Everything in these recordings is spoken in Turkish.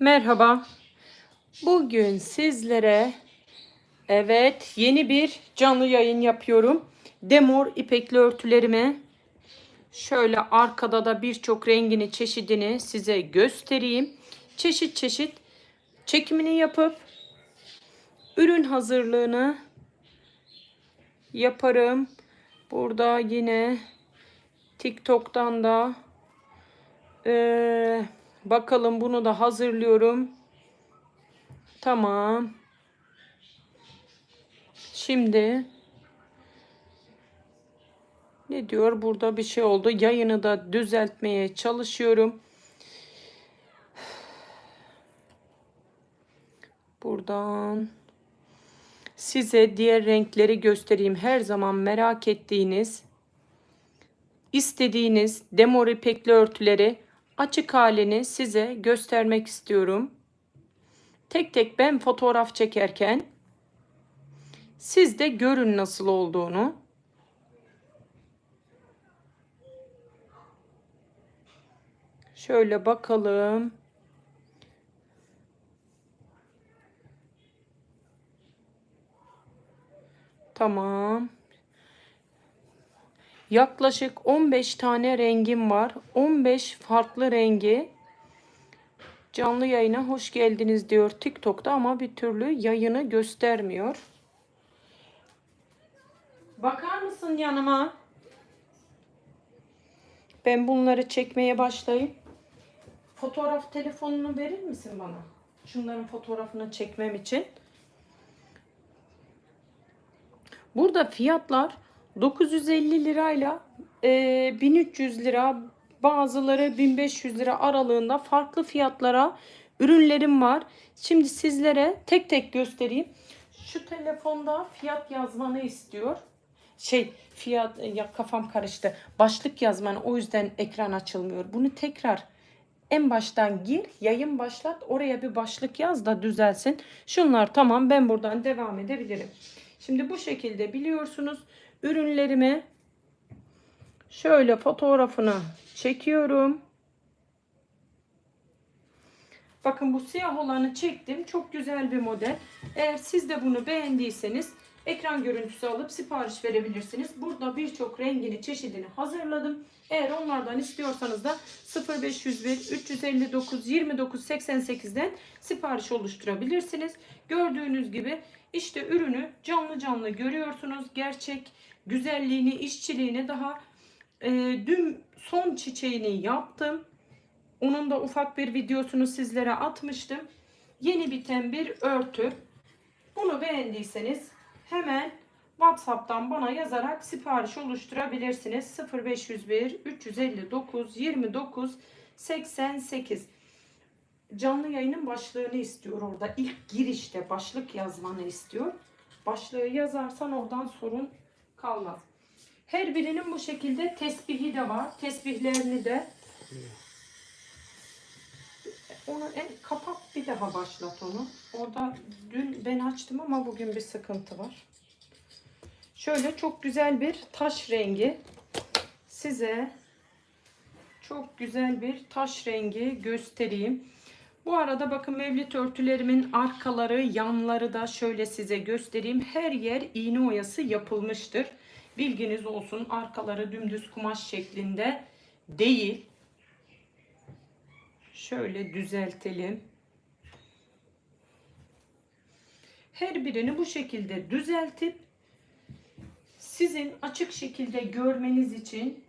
Merhaba. Bugün sizlere evet yeni bir canlı yayın yapıyorum. Demor ipekli örtülerimi şöyle arkada da birçok rengini çeşidini size göstereyim. Çeşit çeşit çekimini yapıp ürün hazırlığını yaparım. Burada yine TikTok'tan da ee, bakalım bunu da hazırlıyorum. Tamam. Şimdi ne diyor? Burada bir şey oldu. Yayını da düzeltmeye çalışıyorum. Buradan size diğer renkleri göstereyim. Her zaman merak ettiğiniz, istediğiniz demor ipekli örtüleri açık halini size göstermek istiyorum. Tek tek ben fotoğraf çekerken siz de görün nasıl olduğunu. Şöyle bakalım. Tamam. Yaklaşık 15 tane rengim var. 15 farklı rengi. Canlı yayına hoş geldiniz diyor TikTok'ta ama bir türlü yayını göstermiyor. Bakar mısın yanıma? Ben bunları çekmeye başlayayım. Fotoğraf telefonunu verir misin bana? Şunların fotoğrafını çekmem için. Burada fiyatlar 950 lirayla e, 1300 lira bazıları 1500 lira aralığında farklı fiyatlara ürünlerim var. Şimdi sizlere tek tek göstereyim. Şu telefonda fiyat yazmanı istiyor. Şey fiyat ya kafam karıştı. Başlık yazmanı o yüzden ekran açılmıyor. Bunu tekrar en baştan gir, yayın başlat. Oraya bir başlık yaz da düzelsin. Şunlar tamam ben buradan devam edebilirim. Şimdi bu şekilde biliyorsunuz ürünlerimi şöyle fotoğrafını çekiyorum. Bakın bu siyah olanı çektim. Çok güzel bir model. Eğer siz de bunu beğendiyseniz ekran görüntüsü alıp sipariş verebilirsiniz. Burada birçok rengini, çeşidini hazırladım. Eğer onlardan istiyorsanız da 0501 359 29 88'den sipariş oluşturabilirsiniz. Gördüğünüz gibi işte ürünü canlı canlı görüyorsunuz. Gerçek güzelliğini, işçiliğini daha e, dün son çiçeğini yaptım. Onun da ufak bir videosunu sizlere atmıştım. Yeni biten bir örtü. Bunu beğendiyseniz hemen WhatsApp'tan bana yazarak sipariş oluşturabilirsiniz. 0501 359 29 88 canlı yayının başlığını istiyor orada. İlk girişte başlık yazmanı istiyor. Başlığı yazarsan oradan sorun kalmaz. Her birinin bu şekilde tesbihi de var. Tesbihlerini de onu en, kapat bir daha başlat onu. Orada dün ben açtım ama bugün bir sıkıntı var. Şöyle çok güzel bir taş rengi size çok güzel bir taş rengi göstereyim. Bu arada bakın mevlit örtülerimin arkaları, yanları da şöyle size göstereyim. Her yer iğne oyası yapılmıştır. Bilginiz olsun arkaları dümdüz kumaş şeklinde değil. Şöyle düzeltelim. Her birini bu şekilde düzeltip sizin açık şekilde görmeniz için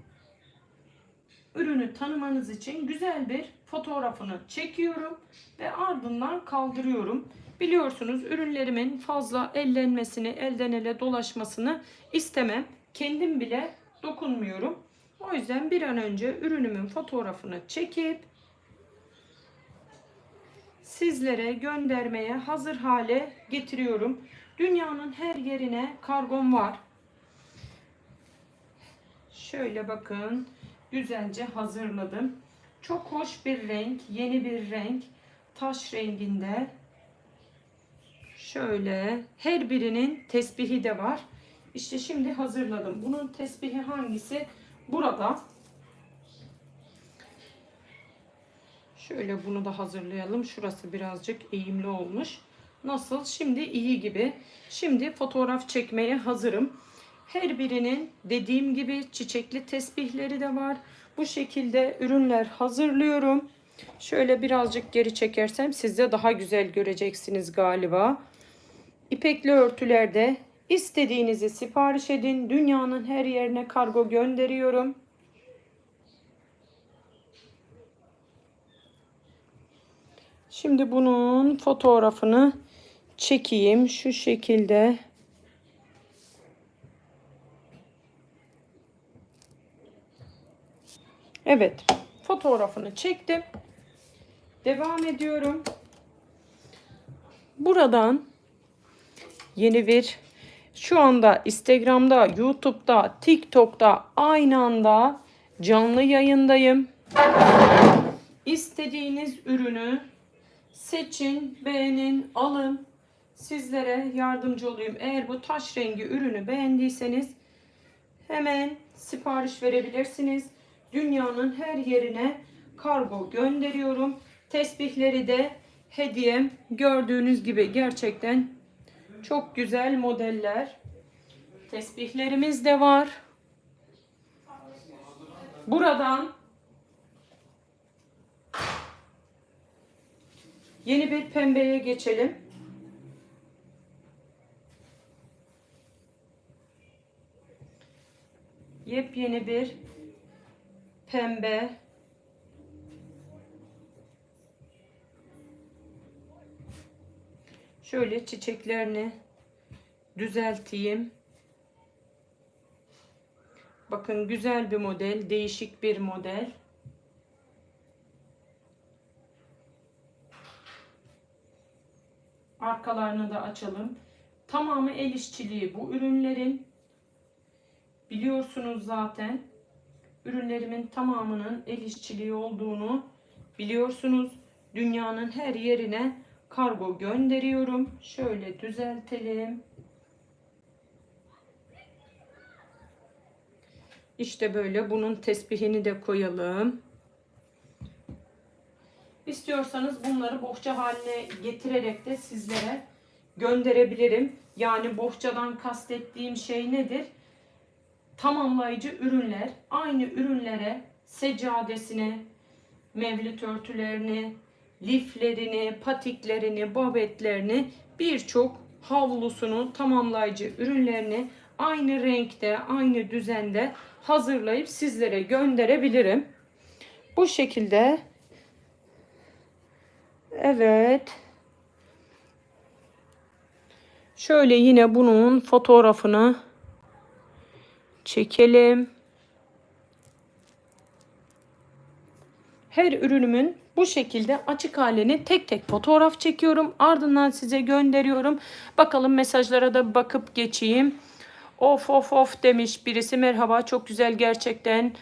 ürünü tanımanız için güzel bir fotoğrafını çekiyorum ve ardından kaldırıyorum. Biliyorsunuz ürünlerimin fazla ellenmesini, elden ele dolaşmasını istemem. Kendim bile dokunmuyorum. O yüzden bir an önce ürünümün fotoğrafını çekip sizlere göndermeye hazır hale getiriyorum. Dünyanın her yerine kargom var. Şöyle bakın güzelce hazırladım. Çok hoş bir renk, yeni bir renk. Taş renginde. Şöyle her birinin tesbihi de var. İşte şimdi hazırladım. Bunun tesbihi hangisi? Burada. Şöyle bunu da hazırlayalım. Şurası birazcık eğimli olmuş. Nasıl? Şimdi iyi gibi. Şimdi fotoğraf çekmeye hazırım. Her birinin dediğim gibi çiçekli tesbihleri de var. Bu şekilde ürünler hazırlıyorum. Şöyle birazcık geri çekersem siz de daha güzel göreceksiniz galiba. İpekli örtülerde istediğinizi sipariş edin. Dünyanın her yerine kargo gönderiyorum. Şimdi bunun fotoğrafını çekeyim şu şekilde. Evet, fotoğrafını çektim. Devam ediyorum. Buradan yeni bir şu anda Instagram'da, YouTube'da, TikTok'ta aynı anda canlı yayındayım. İstediğiniz ürünü seçin, beğenin, alın. Sizlere yardımcı olayım. Eğer bu taş rengi ürünü beğendiyseniz hemen sipariş verebilirsiniz. Dünyanın her yerine kargo gönderiyorum. Tesbihleri de hediyem. Gördüğünüz gibi gerçekten çok güzel modeller. Tesbihlerimiz de var. Buradan yeni bir pembeye geçelim. Yepyeni bir pembe Şöyle çiçeklerini düzelteyim. Bakın güzel bir model, değişik bir model. Arkalarını da açalım. Tamamı el işçiliği bu ürünlerin. Biliyorsunuz zaten. Ürünlerimin tamamının el işçiliği olduğunu biliyorsunuz. Dünyanın her yerine kargo gönderiyorum. Şöyle düzeltelim. İşte böyle bunun tesbihini de koyalım. İstiyorsanız bunları bohça haline getirerek de sizlere gönderebilirim. Yani bohçadan kastettiğim şey nedir? Tamamlayıcı ürünler. Aynı ürünlere seccadesini, mevlüt örtülerini, liflerini, patiklerini, babetlerini birçok havlusunu, tamamlayıcı ürünlerini aynı renkte, aynı düzende hazırlayıp sizlere gönderebilirim. Bu şekilde Evet. Şöyle yine bunun fotoğrafını çekelim. Her ürünümün bu şekilde açık halini tek tek fotoğraf çekiyorum. Ardından size gönderiyorum. Bakalım mesajlara da bakıp geçeyim. Of of of demiş birisi. Merhaba çok güzel gerçekten.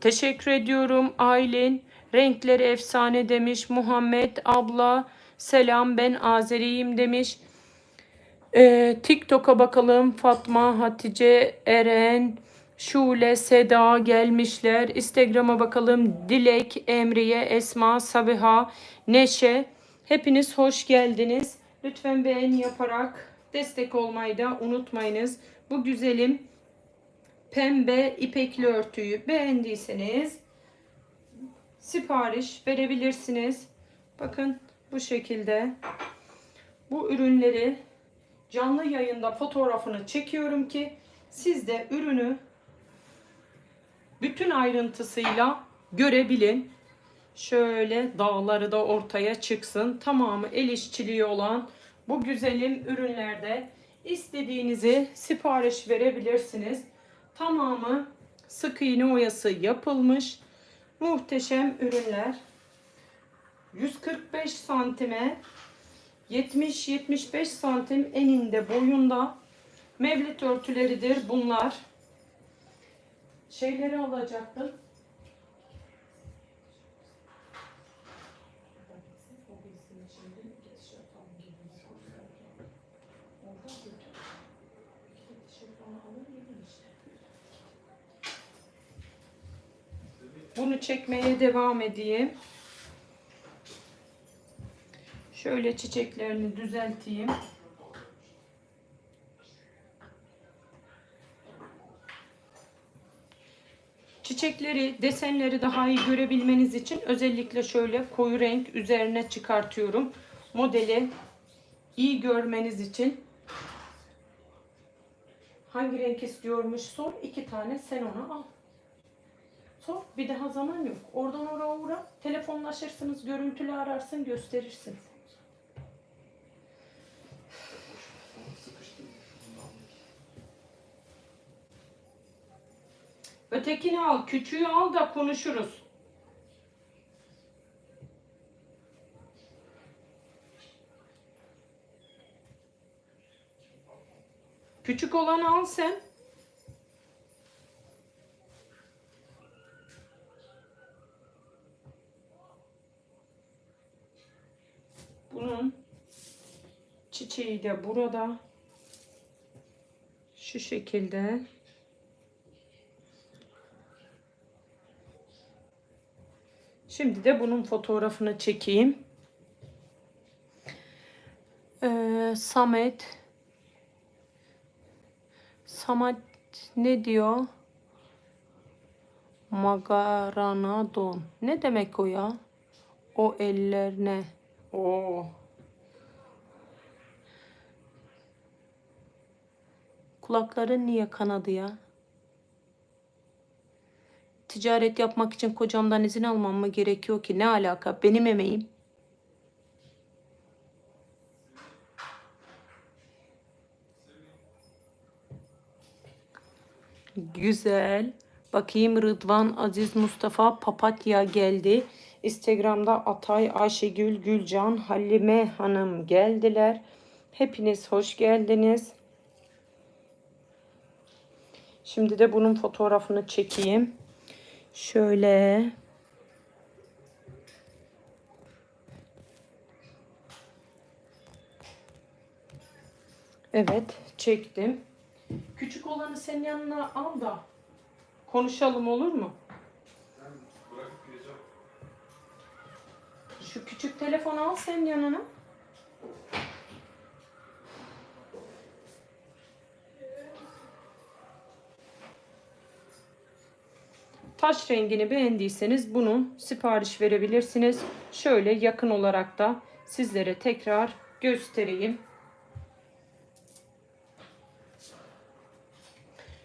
Teşekkür ediyorum Aylin. Renkleri efsane demiş. Muhammed abla selam ben Azeriyim demiş. Ee, TikTok'a bakalım. Fatma, Hatice, Eren, Şule, Seda gelmişler. Instagram'a bakalım. Dilek, Emriye, Esma, Sabiha, Neşe. Hepiniz hoş geldiniz. Lütfen beğen yaparak destek olmayı da unutmayınız. Bu güzelim pembe ipekli örtüyü beğendiyseniz sipariş verebilirsiniz. Bakın bu şekilde bu ürünleri canlı yayında fotoğrafını çekiyorum ki siz de ürünü bütün ayrıntısıyla görebilin. Şöyle dağları da ortaya çıksın. Tamamı el işçiliği olan bu güzelim ürünlerde istediğinizi sipariş verebilirsiniz. Tamamı sık iğne oyası yapılmış. Muhteşem ürünler. 145 santime 70-75 santim eninde boyunda mevlit örtüleridir bunlar. Şeyleri alacaktım. Bunu çekmeye devam edeyim. Şöyle çiçeklerini düzelteyim. Çiçekleri, desenleri daha iyi görebilmeniz için özellikle şöyle koyu renk üzerine çıkartıyorum. Modeli iyi görmeniz için hangi renk istiyormuş sor. iki tane sen ona al. Sor. Bir daha zaman yok. Oradan oraya uğra. Telefonlaşırsınız, görüntülü ararsın, gösterirsin. Ötekini al, küçüğü al da konuşuruz. Küçük olanı al sen. Bunun çiçeği de burada. Şu şekilde. Şimdi de bunun fotoğrafını çekeyim. Ee, Samet Samet ne diyor? Magaranadon. Ne demek o ya? O eller ne? Oo. Kulakların niye kanadı ya? Ticaret yapmak için kocamdan izin almam mı gerekiyor ki? Ne alaka? Benim emeğim. Güzel. Bakayım Rıdvan Aziz Mustafa Papatya geldi. Instagram'da Atay Ayşegül Gülcan Halime Hanım geldiler. Hepiniz hoş geldiniz. Şimdi de bunun fotoğrafını çekeyim. Şöyle. Evet, çektim. Küçük olanı senin yanına al da konuşalım olur mu? Şu küçük telefonu al senin yanına. Taş rengini beğendiyseniz bunu sipariş verebilirsiniz. Şöyle yakın olarak da sizlere tekrar göstereyim.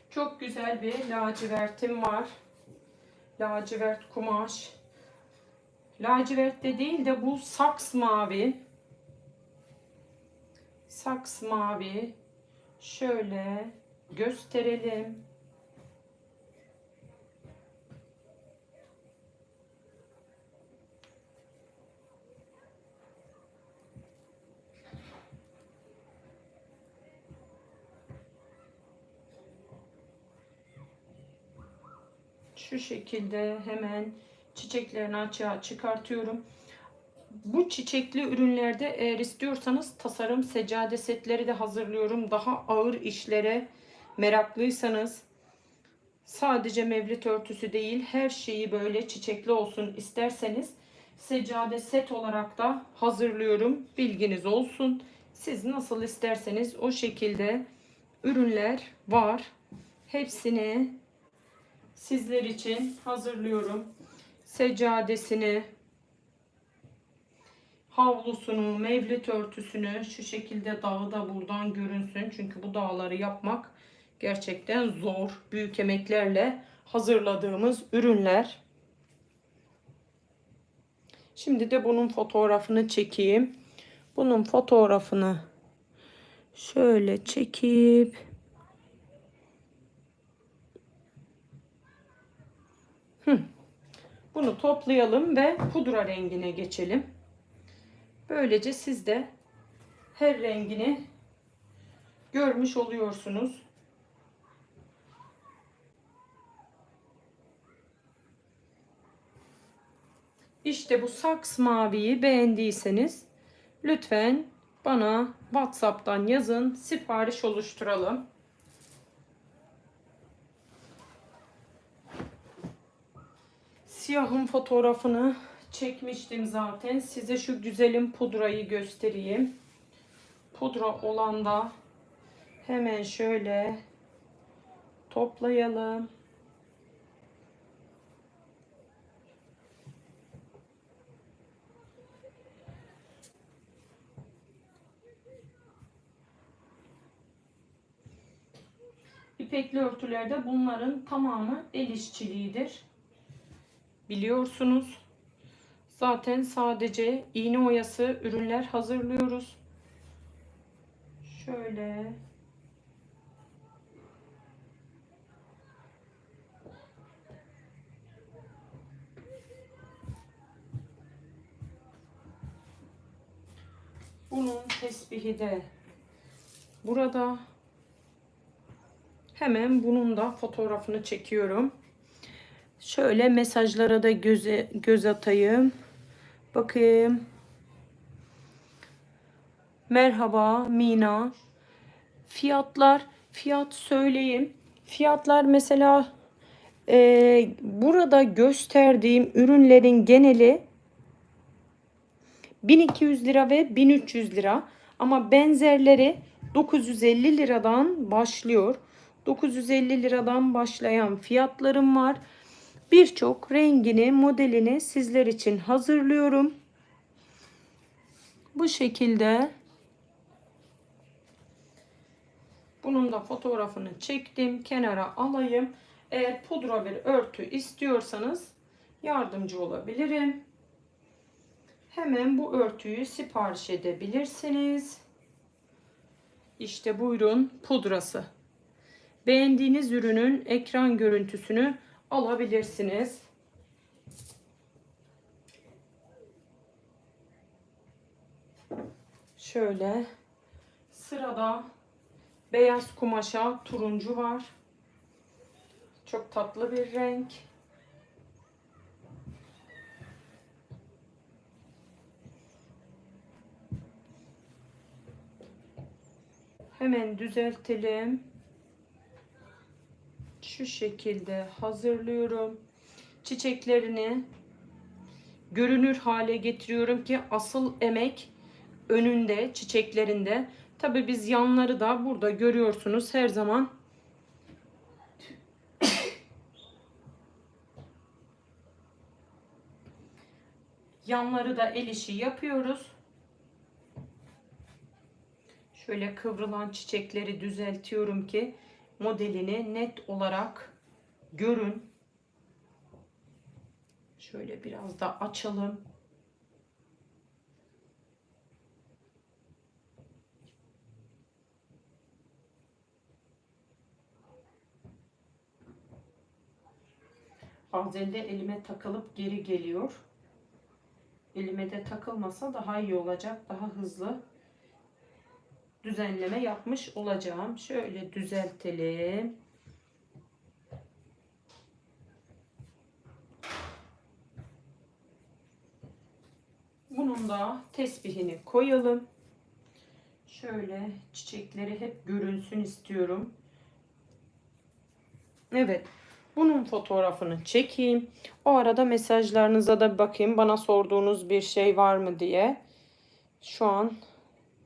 Çok güzel bir lacivertim var. Lacivert kumaş. Lacivert de değil de bu saks mavi. Saks mavi. Şöyle gösterelim. Şu şekilde hemen çiçeklerini açığa çıkartıyorum. Bu çiçekli ürünlerde eğer istiyorsanız tasarım seccade setleri de hazırlıyorum. Daha ağır işlere meraklıysanız sadece mevlit örtüsü değil her şeyi böyle çiçekli olsun isterseniz seccade set olarak da hazırlıyorum. Bilginiz olsun. Siz nasıl isterseniz o şekilde ürünler var. Hepsini sizler için hazırlıyorum. Seccadesini, havlusunu, mevlit örtüsünü şu şekilde dağı da buradan görünsün. Çünkü bu dağları yapmak gerçekten zor. Büyük emeklerle hazırladığımız ürünler. Şimdi de bunun fotoğrafını çekeyim. Bunun fotoğrafını şöyle çekip Bunu toplayalım ve pudra rengine geçelim. Böylece siz de her rengini görmüş oluyorsunuz. İşte bu saks maviyi beğendiyseniz lütfen bana WhatsApp'tan yazın, sipariş oluşturalım. Siyahın fotoğrafını çekmiştim zaten. Size şu güzelim pudrayı göstereyim. Pudra olan da hemen şöyle toplayalım. İpekli örtülerde bunların tamamı el işçiliğidir. Biliyorsunuz. Zaten sadece iğne oyası ürünler hazırlıyoruz. Şöyle Bunun tesbihi de burada. Hemen bunun da fotoğrafını çekiyorum. Şöyle mesajlara da göze, göz atayım. Bakayım. Merhaba Mina. Fiyatlar, fiyat söyleyeyim. Fiyatlar mesela e, burada gösterdiğim ürünlerin geneli 1200 lira ve 1300 lira. Ama benzerleri 950 liradan başlıyor. 950 liradan başlayan fiyatlarım var. Birçok rengini, modelini sizler için hazırlıyorum. Bu şekilde bunun da fotoğrafını çektim. Kenara alayım. Eğer pudra bir örtü istiyorsanız yardımcı olabilirim. Hemen bu örtüyü sipariş edebilirsiniz. İşte buyurun pudrası. Beğendiğiniz ürünün ekran görüntüsünü alabilirsiniz. Şöyle sırada beyaz kumaşa turuncu var. Çok tatlı bir renk. Hemen düzeltelim. Şu şekilde hazırlıyorum. Çiçeklerini görünür hale getiriyorum ki asıl emek önünde, çiçeklerinde. Tabi biz yanları da burada görüyorsunuz her zaman yanları da el işi yapıyoruz. Şöyle kıvrılan çiçekleri düzeltiyorum ki modelini net olarak görün. Şöyle biraz da açalım. Bazen de elime takılıp geri geliyor. Elime de takılmasa daha iyi olacak. Daha hızlı düzenleme yapmış olacağım. Şöyle düzeltelim. Bunun da tesbihini koyalım. Şöyle çiçekleri hep görünsün istiyorum. Evet. Bunun fotoğrafını çekeyim. O arada mesajlarınıza da bakayım. Bana sorduğunuz bir şey var mı diye. Şu an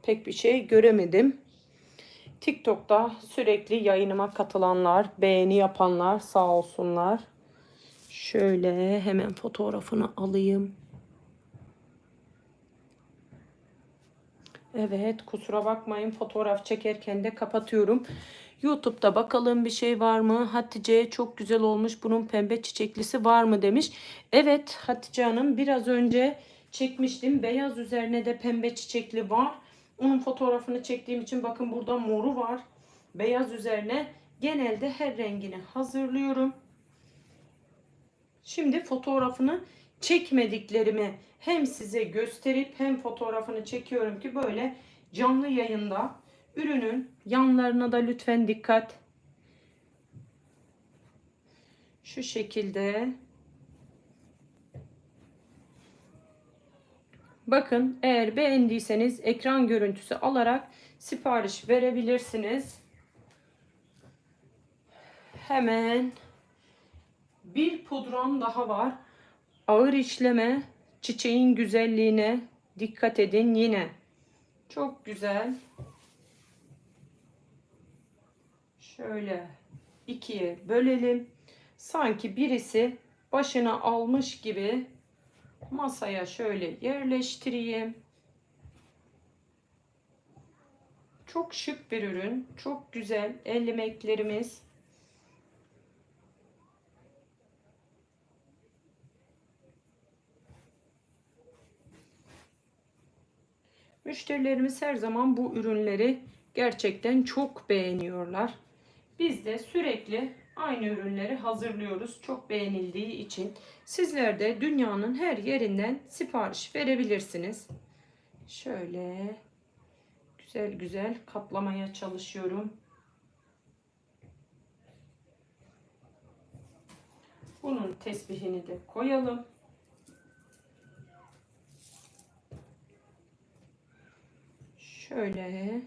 pek bir şey göremedim. TikTok'ta sürekli yayınıma katılanlar, beğeni yapanlar sağ olsunlar. Şöyle hemen fotoğrafını alayım. Evet kusura bakmayın fotoğraf çekerken de kapatıyorum. YouTube'da bakalım bir şey var mı? Hatice çok güzel olmuş. Bunun pembe çiçeklisi var mı demiş. Evet Hatice Hanım biraz önce çekmiştim. Beyaz üzerine de pembe çiçekli var. Onun fotoğrafını çektiğim için bakın burada moru var. Beyaz üzerine genelde her rengini hazırlıyorum. Şimdi fotoğrafını çekmediklerimi hem size gösterip hem fotoğrafını çekiyorum ki böyle canlı yayında ürünün yanlarına da lütfen dikkat. Şu şekilde Bakın eğer beğendiyseniz ekran görüntüsü alarak sipariş verebilirsiniz. Hemen bir pudram daha var. Ağır işleme Çiçeğin güzelliğine dikkat edin yine. Çok güzel. Şöyle ikiye bölelim. Sanki birisi başına almış gibi masaya şöyle yerleştireyim. Çok şık bir ürün. Çok güzel el emeklerimiz. Müşterilerimiz her zaman bu ürünleri gerçekten çok beğeniyorlar. Biz de sürekli aynı ürünleri hazırlıyoruz. Çok beğenildiği için. Sizler de dünyanın her yerinden sipariş verebilirsiniz. Şöyle güzel güzel kaplamaya çalışıyorum. Bunun tesbihini de koyalım. Şöyle.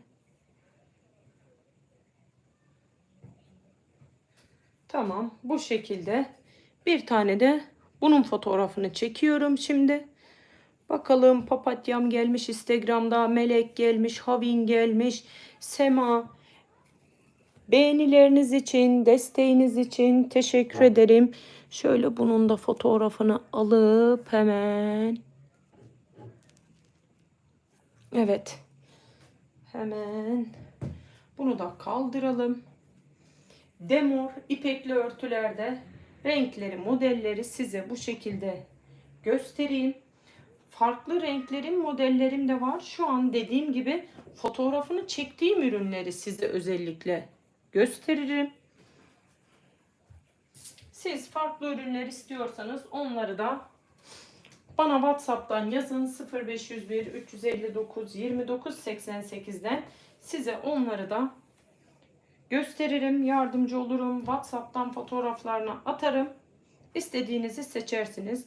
Tamam. Bu şekilde. Bir tane de bunun fotoğrafını çekiyorum şimdi. Bakalım papatyam gelmiş Instagram'da. Melek gelmiş. Havin gelmiş. Sema. Beğenileriniz için, desteğiniz için teşekkür ederim. Şöyle bunun da fotoğrafını alıp hemen. Evet. Hemen bunu da kaldıralım. Demor ipekli örtülerde renkleri, modelleri size bu şekilde göstereyim. Farklı renklerin modellerim de var. Şu an dediğim gibi fotoğrafını çektiğim ürünleri size özellikle gösteririm. Siz farklı ürünler istiyorsanız onları da bana WhatsApp'tan yazın 0501 359 29 88'den size onları da gösteririm, yardımcı olurum. WhatsApp'tan fotoğraflarını atarım. İstediğinizi seçersiniz.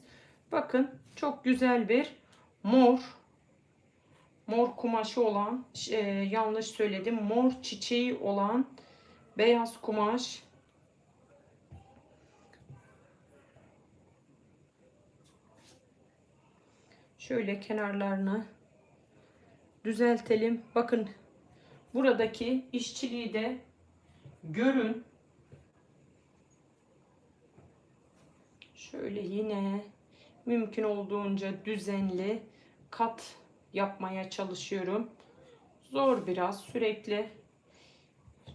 Bakın çok güzel bir mor mor kumaşı olan e, yanlış söyledim. Mor çiçeği olan beyaz kumaş Şöyle kenarlarını düzeltelim. Bakın buradaki işçiliği de görün. Şöyle yine mümkün olduğunca düzenli kat yapmaya çalışıyorum. Zor biraz sürekli.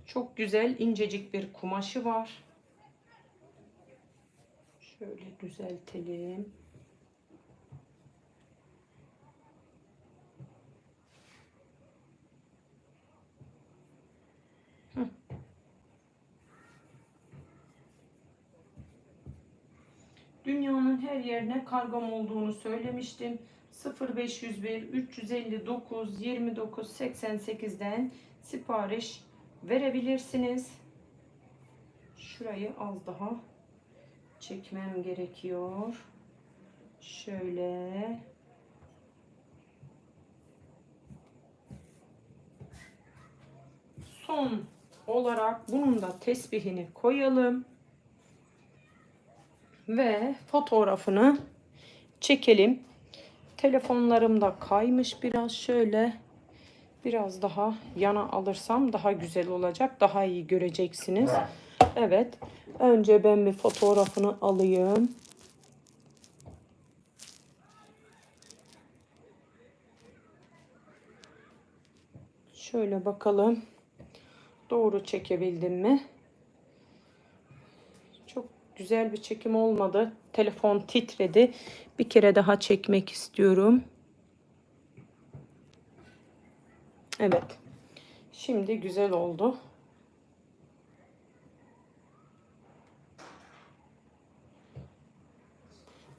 Çok güzel incecik bir kumaşı var. Şöyle düzeltelim. Dünyanın her yerine kargom olduğunu söylemiştim. 0501 359 29 88'den sipariş verebilirsiniz. Şurayı az daha çekmem gerekiyor. Şöyle son olarak bunun da tesbihini koyalım ve fotoğrafını çekelim. Telefonlarım da kaymış biraz şöyle biraz daha yana alırsam daha güzel olacak. Daha iyi göreceksiniz. Evet. Önce ben bir fotoğrafını alayım. Şöyle bakalım. Doğru çekebildim mi? Güzel bir çekim olmadı. Telefon titredi. Bir kere daha çekmek istiyorum. Evet. Şimdi güzel oldu.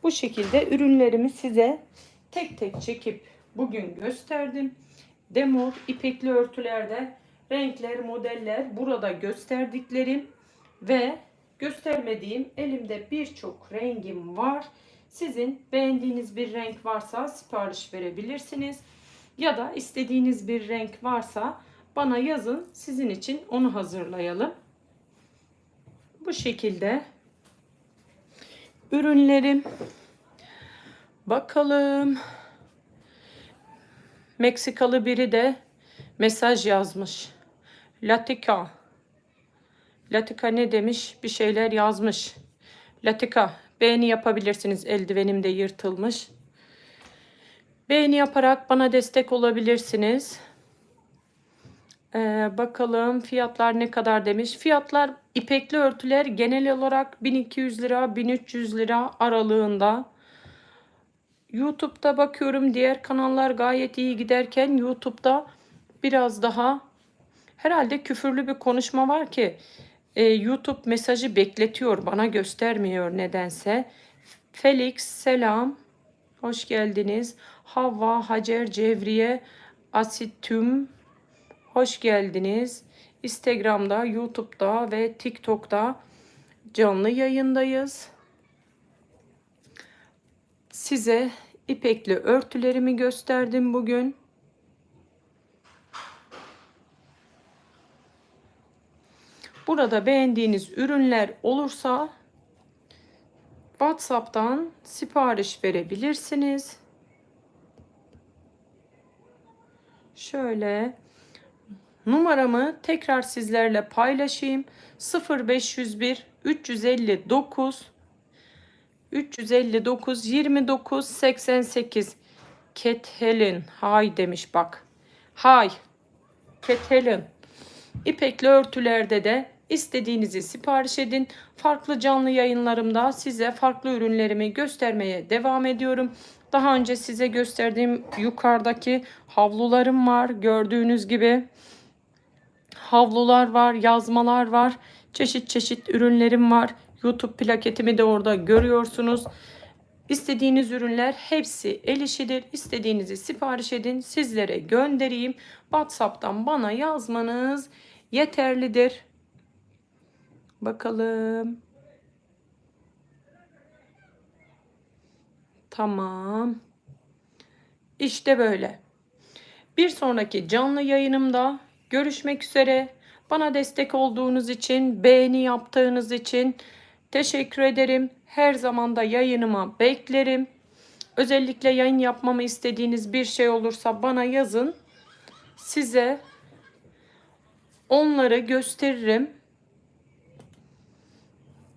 Bu şekilde ürünlerimi size tek tek çekip bugün gösterdim. Demor ipekli örtülerde renkler, modeller burada gösterdiklerim ve göstermediğim elimde birçok rengim var. Sizin beğendiğiniz bir renk varsa sipariş verebilirsiniz. Ya da istediğiniz bir renk varsa bana yazın. Sizin için onu hazırlayalım. Bu şekilde ürünlerim Bakalım. Meksikalı biri de mesaj yazmış. Latika. Latika ne demiş? Bir şeyler yazmış. Latika beğeni yapabilirsiniz. Eldivenim de yırtılmış. Beğeni yaparak bana destek olabilirsiniz. Ee, bakalım fiyatlar ne kadar demiş. Fiyatlar ipekli örtüler genel olarak 1200 lira 1300 lira aralığında. YouTube'da bakıyorum diğer kanallar gayet iyi giderken YouTube'da biraz daha herhalde küfürlü bir konuşma var ki e, YouTube mesajı bekletiyor bana göstermiyor nedense. Felix selam hoş geldiniz. Havva Hacer Cevriye Asitüm hoş geldiniz. Instagram'da, YouTube'da ve TikTok'ta canlı yayındayız. Size ipekli örtülerimi gösterdim bugün. Burada beğendiğiniz ürünler olursa WhatsApp'tan sipariş verebilirsiniz. Şöyle numaramı tekrar sizlerle paylaşayım. 0501 359 359 29 88 Cat hay demiş bak. Hay. Cat Helen. İpekli örtülerde de istediğinizi sipariş edin. Farklı canlı yayınlarımda size farklı ürünlerimi göstermeye devam ediyorum. Daha önce size gösterdiğim yukarıdaki havlularım var. Gördüğünüz gibi havlular var, yazmalar var. Çeşit çeşit ürünlerim var. YouTube plaketimi de orada görüyorsunuz. İstediğiniz ürünler hepsi el işidir. İstediğinizi sipariş edin. Sizlere göndereyim. WhatsApp'tan bana yazmanız yeterlidir. Bakalım. Tamam. İşte böyle. Bir sonraki canlı yayınımda görüşmek üzere. Bana destek olduğunuz için, beğeni yaptığınız için teşekkür ederim. Her zaman da yayınıma beklerim. Özellikle yayın yapmamı istediğiniz bir şey olursa bana yazın. Size onları gösteririm.